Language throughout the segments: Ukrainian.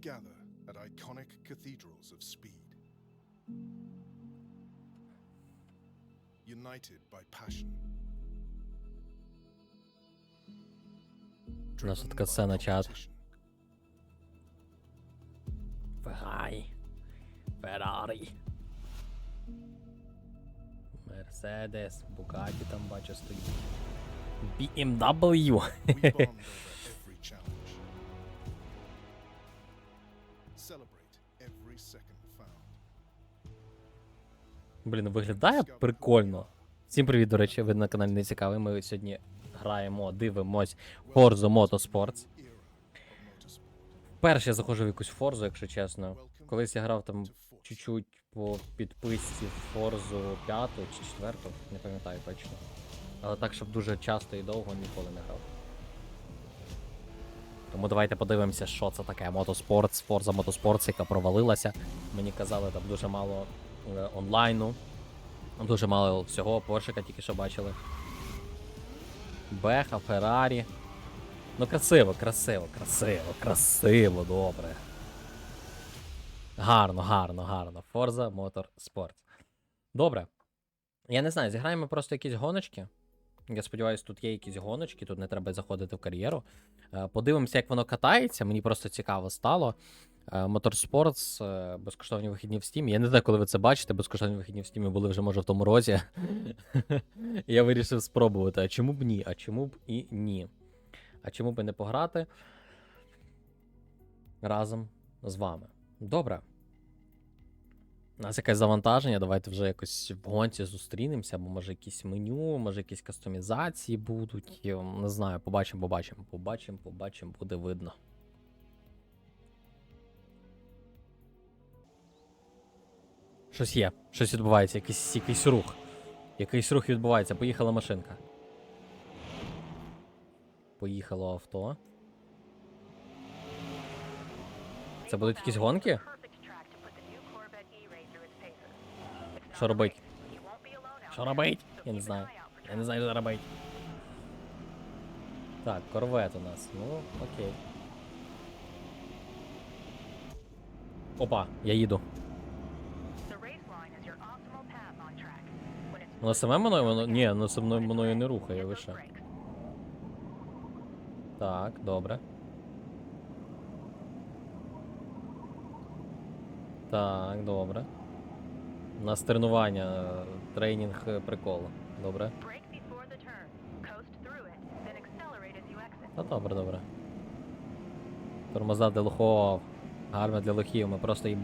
gather at iconic cathedrals of speed. United by passion. У нас driven тут така by сцена, чат. competition. Феррарі. Феррарі. Мерседес, Бугаті там бачу стоїть. BMW. Celebrate every second found. Блін, виглядає прикольно. Всім привіт, до речі, ви на каналі не цікавий. Ми сьогодні граємо, дивимось Forza Motorsports. Вперше я заходжу в якусь Форзу, якщо чесно. Колись я грав там чуть-чуть по підписці Форзу 5 чи 4, не пам'ятаю точно. Але так, щоб дуже часто і довго ніколи не грав. Тому давайте подивимося, що це таке Motorsports, Forza Motorsports, яка провалилася. Мені казали, там дуже мало е, онлайну, дуже мало всього, Поршика тільки що бачили. Беха, Феррарі. Ну красиво, красиво, красиво, красиво, добре. Гарно, гарно, гарно. Forza Motorsports. Добре. Я не знаю, зіграємо просто якісь гоночки. Я сподіваюся, тут є якісь гоночки, тут не треба заходити в кар'єру. Е, Подивимося, як воно катається. Мені просто цікаво стало. Е, Motorsports, е, безкоштовні вихідні в Steam. Я не знаю, коли ви це бачите. Безкоштовні вихідні в Steam були вже, може, в тому році. І Я вирішив спробувати. А чому б ні? А чому б і ні? А чому б і не пограти разом з вами? Добре. У нас якесь завантаження, давайте вже якось в гонці зустрінемося, або може якісь меню, може якісь кастомізації будуть. Не знаю, побачимо, побачимо, побачимо, побачимо, буде видно. Щось є, щось відбувається, якийсь, якийсь рух. Якийсь рух відбувається. Поїхала машинка. Поїхало авто. Це будуть якісь гонки? Що робить? Що робить? Я не знаю. Я не знаю, що робить. Так, корвет у нас. Ну, окей. Опа, я їду. Воно саме мною воно. Ні, воно со мною мною не рухає, що? Так, добре. Так, добре. У нас тренування, тренінг приколу. Добре. Та добре, добре. Тормоза для лохов. Гальма для лохів, ми просто the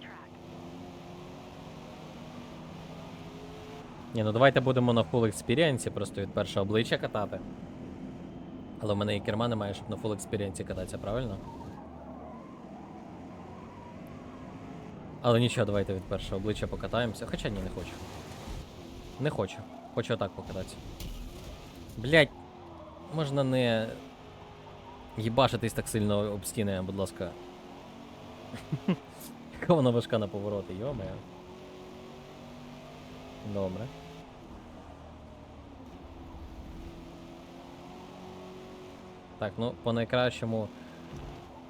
track. Ні, ну давайте будемо на full experience, просто від першого обличчя катати. Але в мене і керма немає, щоб на full experience кататися, правильно? Але нічого, давайте від першого обличчя покатаємося. Хоча ні, не хочу. Не хочу. Хочу отак покататися. Блять, можна не їбашитись так сильно об стіни, будь ласка. Яка вона важка на повороти, йоме. Добре. Так, ну по найкращому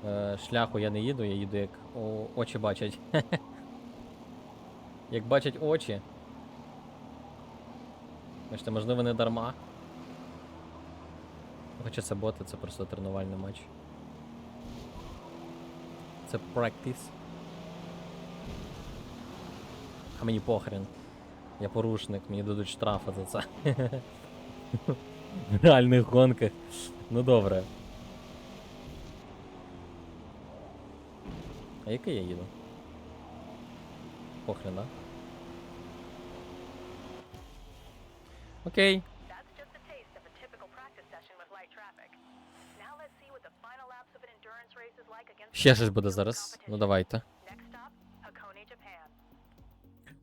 е, шляху я не їду, я їду як о, очі бачать. як бачать очі. Бачите, можливо, не дарма. Хоча це боти, це просто тренувальний матч. Це practice. А мені похрен. Я порушник, мені дадуть штрафи за це. Реальних гонках. Ну добре. А який я їду? Похрен, да? Окей. Ще щось буде зараз. Ну давайте.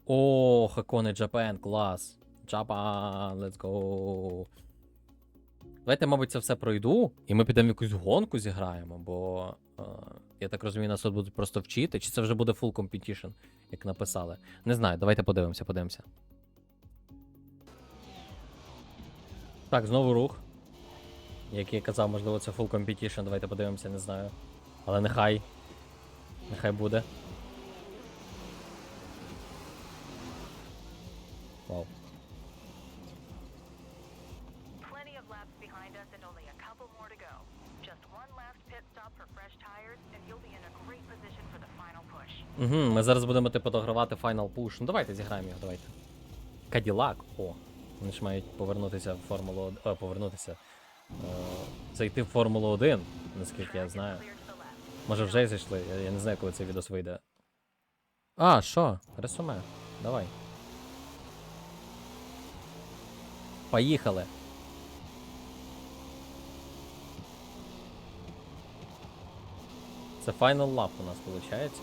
О, Хаконе Джапен, клас. Джапан, let's go. Давайте, мабуть, це все пройду, і ми підемо якусь гонку зіграємо, бо е, я так розумію, нас тут будуть просто вчити, чи це вже буде full competition, як написали. Не знаю, давайте подивимося, подивимося. Так, знову рух. Як я казав, можливо, це full competition, давайте подивимося, не знаю. Але нехай. Нехай буде. Вау. Угу, ми зараз будемо типу догравати Final Push. Ну давайте зіграємо його, давайте. Каділак. О. Вони ж мають повернутися в Формулу 1. О, повернутися. Е, зайти в Формулу 1, наскільки я знаю. Може вже зайшли, я, я не знаю, коли цей відос вийде. А, що? Ресуме. Давай. Поїхали. Це Final Lap у нас виходить.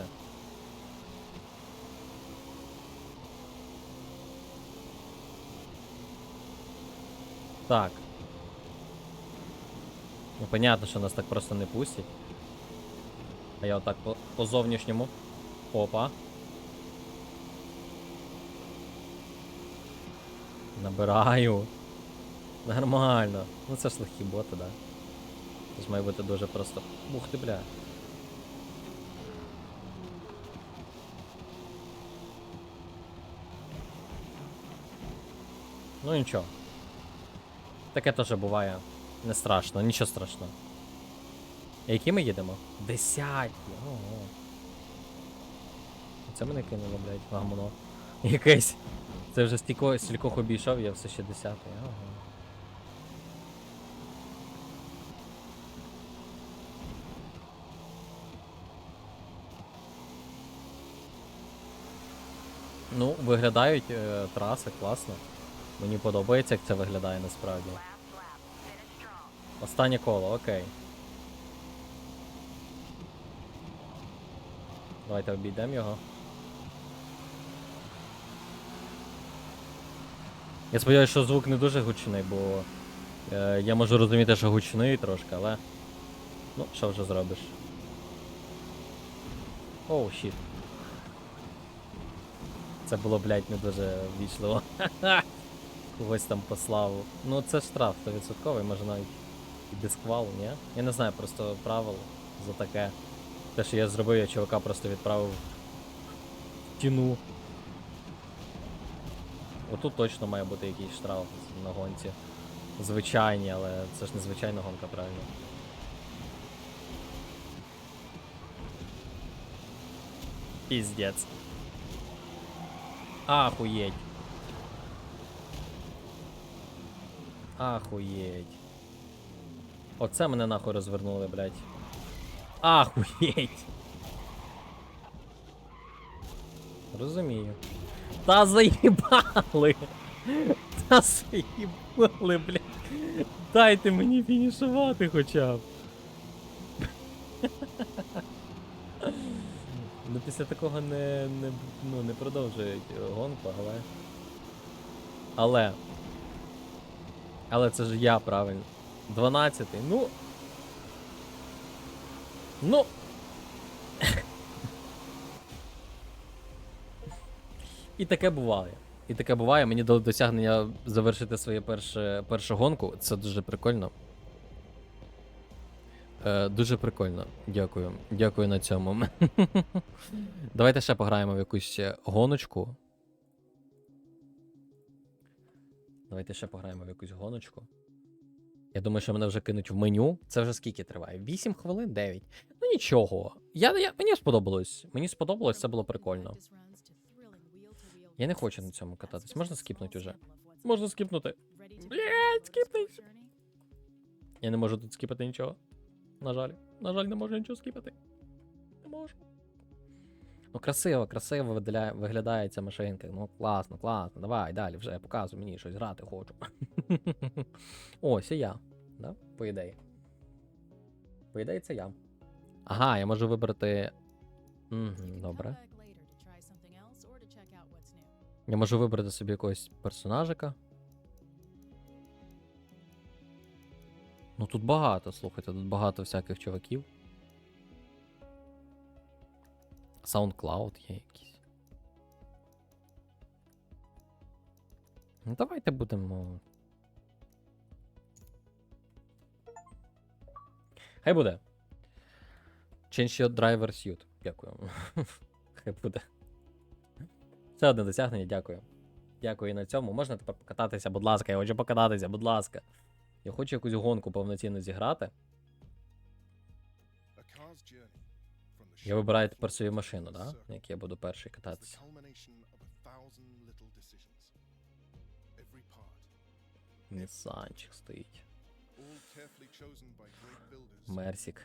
Так. Ну, понятно, що нас так просто не пустять. А я отак по, по зовнішньому. Опа. Набираю. Нормально. Ну це ж легкі боти, да. Це ж має бути дуже просто. Ух ти, бля. Ну нічого. Таке теж буває. Не страшно, нічого страшного. Які ми їдемо? Десяті. Ого. Це мене кинуло, блядь, гамно. Якесь. Це вже стільки, стількох обійшов, я все ще десятий. Ага. Ну, виглядають е, траси класно. Мені подобається, як це виглядає насправді. Останнє коло, окей. Давайте обійдемо його. Я сподіваюся, що звук не дуже гучний, бо е, я можу розуміти, що гучний трошки, але. Ну, що вже зробиш. Оу, щіт. Це було, блядь, не дуже ввічливо. Когось там послав. Ну це штраф 100%, може навіть і дисквал, ні? Я не знаю просто правил за таке. Те, що я зробив, я чувака просто відправив в тіну. Отут точно має бути якийсь штраф на гонці. Звичайні, але це ж не звичайна гонка, правильно. Піздець. Ахуєть. Ахуєть. Оце мене нахуй розвернули, блядь. Ахуєть. Розумію. Та заїбали. Та заїбали, блядь. Дайте мені фінішувати хоча б. Ну після такого не, не, ну, не продовжують гонку, але. Але. Але це ж я правильно. 12. Ну. Ну. І таке буває. І таке буває. Мені дали досягнення завершити перше, першу гонку. Це дуже прикольно. Е, дуже прикольно. Дякую. Дякую на цьому. Давайте ще пограємо в якусь гоночку. Давайте ще пограємо в якусь гоночку. Я думаю, що мене вже кинуть в меню. Це вже скільки триває? 8 хвилин, 9. Ну нічого. Я, я, мені сподобалось. Мені сподобалось, це було прикольно. Я не хочу на цьому кататись. Можна скіпнути уже? Можна скіпнути. Блять, скіпнуть. Я не можу тут скіпати нічого. На жаль. На жаль, не можу нічого скіпати. Ну, красиво, красиво виглядає, виглядає ця машинка. Ну, класно, класно. Давай, далі вже показуй мені щось грати хочу. Ось і я. Да? По ідеї. По ідеї, це я. Ага, я можу вибрати. Добре. Я можу вибрати собі якогось персонажика. Ну тут багато, слухайте, тут багато всяких чуваків. SoundCloud є якийсь. Ну, Давайте будемо. Хай буде. Change your driver suit. Дякую. Хай буде. Це одне досягнення, дякую. Дякую і на цьому. Можна тепер покататися, будь ласка, я хочу покататися, будь ласка. Я хочу якусь гонку повноцінно зіграти. Я вибираю тепер свою машину, да? на якій я буду перший кататися. Нісанчик стоїть. Мерсік.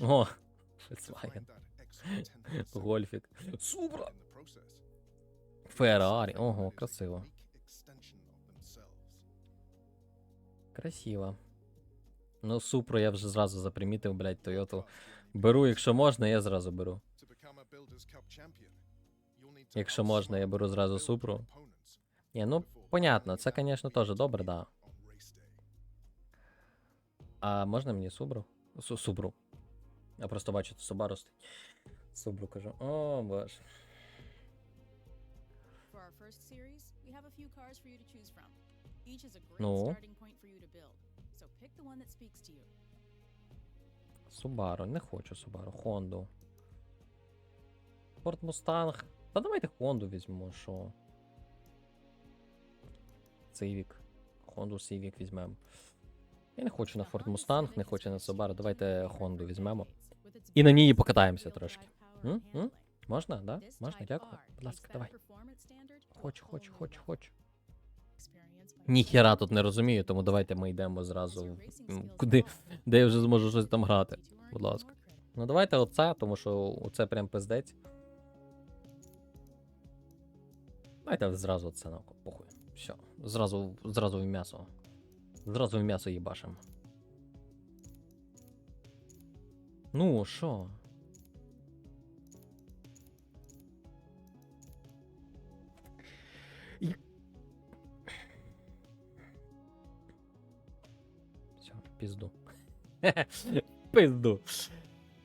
О, Volkswagen. Гольфік. Супра. Феррарі. Ого, красиво. Красиво. Ну, Супру я вже зразу запримітив, блядь, Тойоту. Беру, якщо можна, я зразу беру. Якщо можна, я беру зразу Супру. Ні, ну, понятно, це, звісно, теж добре, да. А можна мені Субру? Су Субру. Я просто бачу, тут Субару стоїть. Субру кажу. О, боже. For the one that speaks to you. Субару, не хочу Субару. Хонду. Форд Мустанг. Та давайте Хонду візьмемо, що. Цивік. Хонду Civic візьмемо. Я не хочу на Honda Мустанг, не хочу на Субару. Давайте 200 Хонду візьмемо. І на ній покатаємося трошки. М? М? Можна, да? Можна, дякую. Будь ласка, давай. Хочу, хочу, хочу, хочу. Ніхера тут не розумію, тому давайте ми йдемо зразу. Куди, де я вже зможу щось там грати. Будь ласка. Ну давайте оце, тому що оце прям пиздець. Давайте зразу це на похуй. Все. Зразу, зразу в м'ясо. Зразу в м'ясо їбашим. Ну, що? Пізду. Пизду.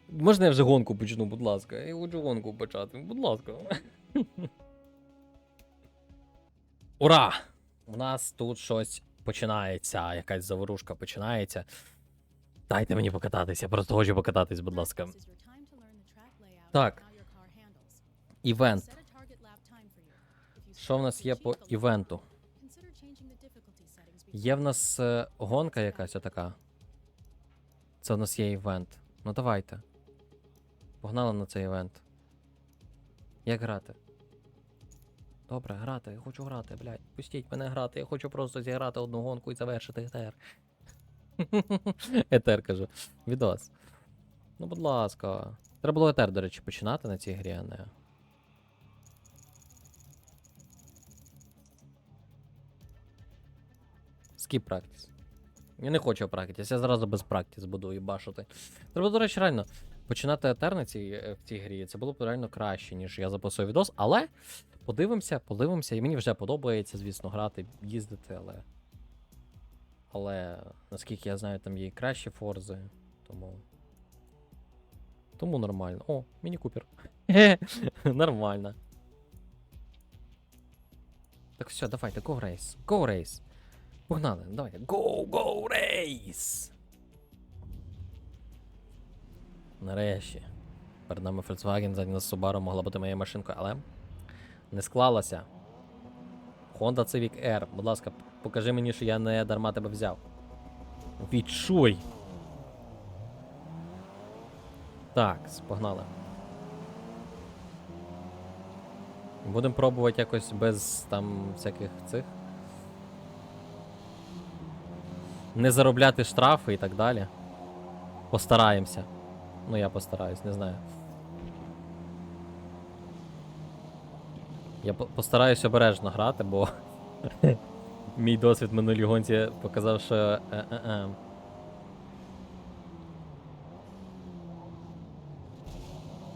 Можна я вже гонку почну, будь ласка. Я хочу гонку почати, будь ласка. Ура! У нас тут щось починається, якась заворушка починається. Дайте мені покататися, я просто хочу покататись, будь ласка. Так. Івент. Що в нас є по івенту? Є в нас е, гонка якась отака. Це в нас є івент. Ну давайте. Погнали на цей івент. Як грати? Добре, грати, я хочу грати, блядь. Пустіть мене грати, я хочу просто зіграти одну гонку і завершити етер. етер кажу. Відос. Ну, будь ласка. Треба було етер, до речі, починати на цій грі, а не. Скіп практис. Я не хочу практис, я зразу без практис буду їбашити. Треба, до речі, реально починати етер на цій, е, в цій грі. Це було б реально краще, ніж я записую відос, але подивимося, подивимося. І мені вже подобається, звісно, грати, їздити, але. Але наскільки я знаю, там є і кращі форзи, тому. Тому нормально. О, міні купер. Нормально. Так все, давайте, go race. Go race. Погнали, давайте. Go, go, race! Нарешті. Перед нами Volkswagen, ззаді нас Subaru могла бути моєю машинкою, але не склалося. Honda Civic R. Будь ласка, покажи мені, що я не дарма тебе взяв. Відчуй! Так, погнали. Будемо пробувати якось без там всяких цих. Не заробляти штрафи і так далі. Постараємося. Ну, я постараюсь, не знаю. Я по- постараюсь обережно грати, бо мій досвід минулій гонці показав, що. е-е-е.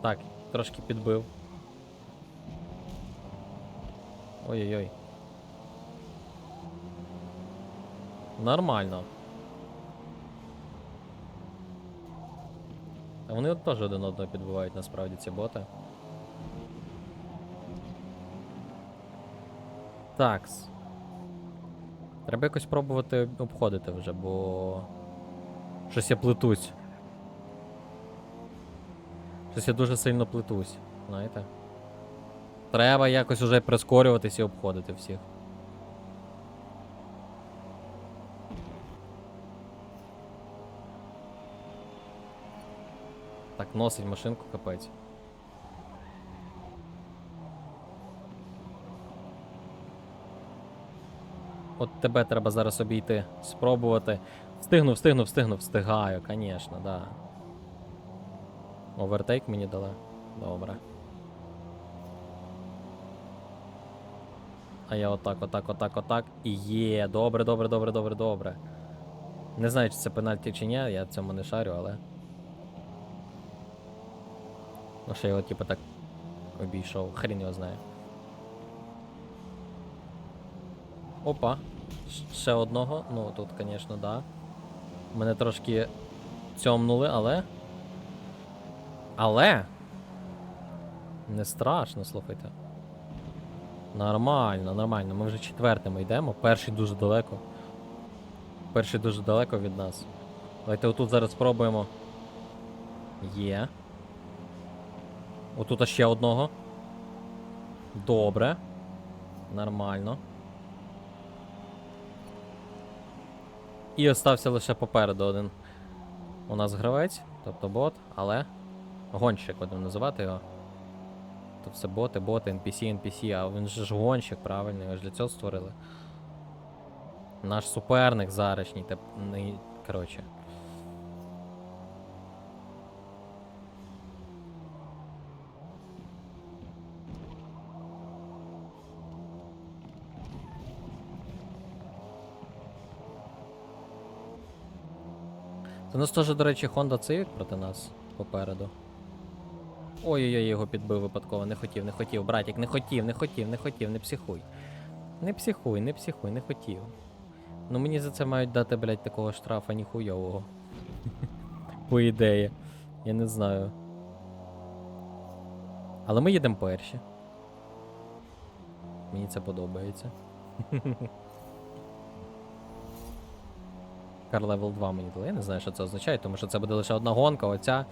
Так, трошки підбив. Ой-ой-ой. Нормально. А вони от теж один одного підбивають насправді ці боти. Такс. Треба якось пробувати обходити вже, бо. Щось я плетусь. Щось я дуже сильно плетусь, знаєте? Треба якось уже прискорюватись і обходити всіх. Носить машинку капець. От тебе треба зараз обійти, спробувати. Встигну, встигну, встигну, встигаю, звісно, да. Овертейк мені дали. Добре. А я отак, отак, отак, отак. І є. Добре, добре, добре, добре, добре. Не знаю, чи це пенальті чи ні, я цьому не шарю, але. Ну, що я його типу так обійшов, хрін його знає. Опа. Ще одного. Ну, тут, звісно, да. Мене трошки цьомнули, але. Але. Не страшно, слухайте. Нормально, нормально. Ми вже четвертими йдемо. Перший дуже далеко. Перший дуже далеко від нас. Давайте отут зараз спробуємо. Є. Отут ще одного. Добре. Нормально. І остався лише попереду один. У нас гравець, тобто бот, але. Гонщик будемо називати його. То все боти, боти, NPC, NPC, а він же ж гонщик, правильно, його ж для цього створили. Наш суперник заречній, теп... не... коротше. У нас теж, до речі, Honda Civic проти нас попереду. Ой-ой-ой, його підбив випадково, не хотів, не хотів, братик, не хотів, не хотів, не хотів, не психуй. Не психуй, не психуй, не хотів. Ну мені за це мають дати, блядь, такого штрафа ніхуйового. По ідеї. Я не знаю. Але ми їдемо перші. Мені це подобається. Car Level 2 мені дали. Я не знаю, що це означає, тому що це буде лише одна гонка, оця.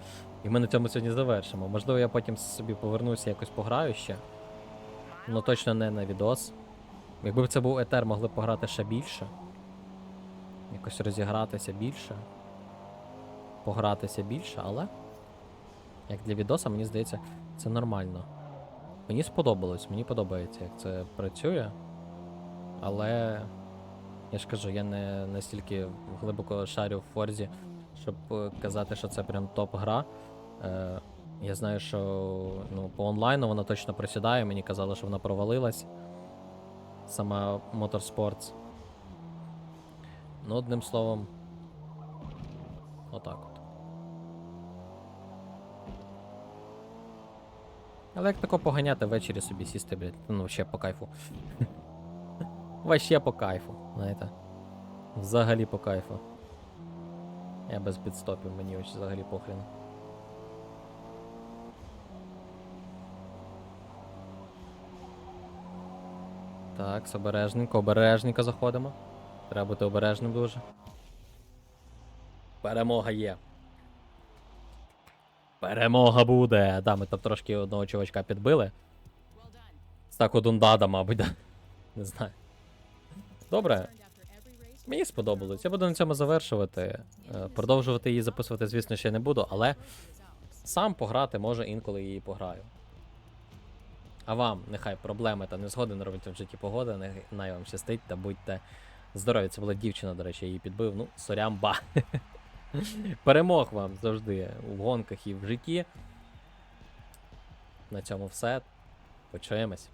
І ми на цьому сьогодні завершимо. Можливо, я потім собі повернуся, якось пограю ще. Ну точно не на відос. Якби це був етер, могли б пограти ще більше. Якось розігратися більше. Погратися більше, але. Як для відоса, мені здається, це нормально. Мені сподобалось, мені подобається, як це працює. Але. Я ж кажу, я не настільки глибоко шарю в Форзі, щоб е, казати, що це прям топ-гра. Е, я знаю, що ну, по онлайну вона точно просідає. Мені казали, що вона провалилась. Сама Motorsports. Ну, одним словом. Отак от. Але як тако поганяти ввечері собі сісти, блядь, ну ще по кайфу. Вообще по кайфу, знаєте. Взагалі по кайфу. Я без підстопів, мені ось взагалі похрен. Так, обережненько, обережненько заходимо. Треба бути обережним дуже. Перемога є. Перемога буде. Да, ми там трошки одного чувачка підбили. З так Дундада, мабуть, да. Не знаю. Добре. Мені сподобалось. Я буду на цьому завершувати. Е, Продовжувати її записувати, звісно, ще не буду, але сам пограти може інколи її пограю. А вам, нехай проблеми та незгоди не робить в житті погода, нехай вам щастить та будьте здорові. Це була дівчина, до речі, я її підбив. Ну, сорямба. Перемог вам завжди у гонках і в житті. На цьому все. Почуємось.